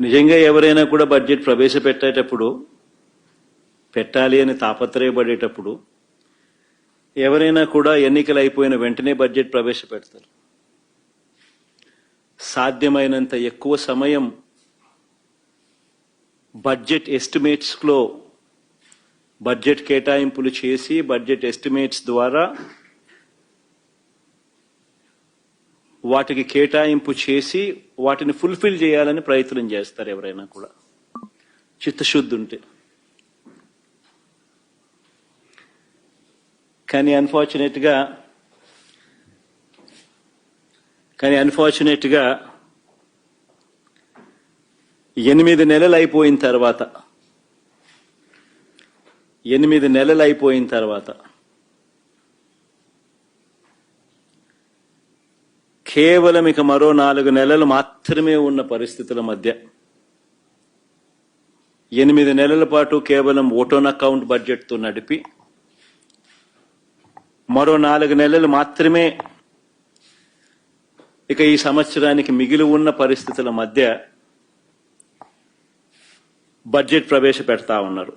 నిజంగా ఎవరైనా కూడా బడ్జెట్ ప్రవేశపెట్టేటప్పుడు పెట్టాలి అని తాపత్రయపడేటప్పుడు ఎవరైనా కూడా ఎన్నికలు అయిపోయిన వెంటనే బడ్జెట్ ప్రవేశపెడతారు. సాధ్యమైనంత ఎక్కువ సమయం బడ్జెట్ ఎస్టిమేట్స్లో బడ్జెట్ కేటాయింపులు చేసి బడ్జెట్ ఎస్టిమేట్స్ ద్వారా వాటికి కేటాయింపు చేసి వాటిని ఫుల్ఫిల్ చేయాలని ప్రయత్నం చేస్తారు ఎవరైనా కూడా. చిత్తశుద్ధి ఉంటే కానీ అన్ఫార్చునేట్గా కానీ అన్ఫార్చునేట్గా ఎనిమిది నెలలు అయిపోయిన తర్వాత ఎనిమిది నెలలు అయిపోయిన తర్వాత కేవలం ఇక మరో నాలుగు నెలలు మాత్రమే ఉన్న పరిస్థితుల మధ్య ఎనిమిది నెలల పాటు కేవలం ఓటోన్ అకౌంట్ బడ్జెట్తో నడిపి మరో నాలుగు నెలలు మాత్రమే ఇక ఈ సంవత్సరానికి మిగిలి ఉన్న పరిస్థితుల మధ్య బడ్జెట్ ప్రవేశపెడతా ఉన్నారు.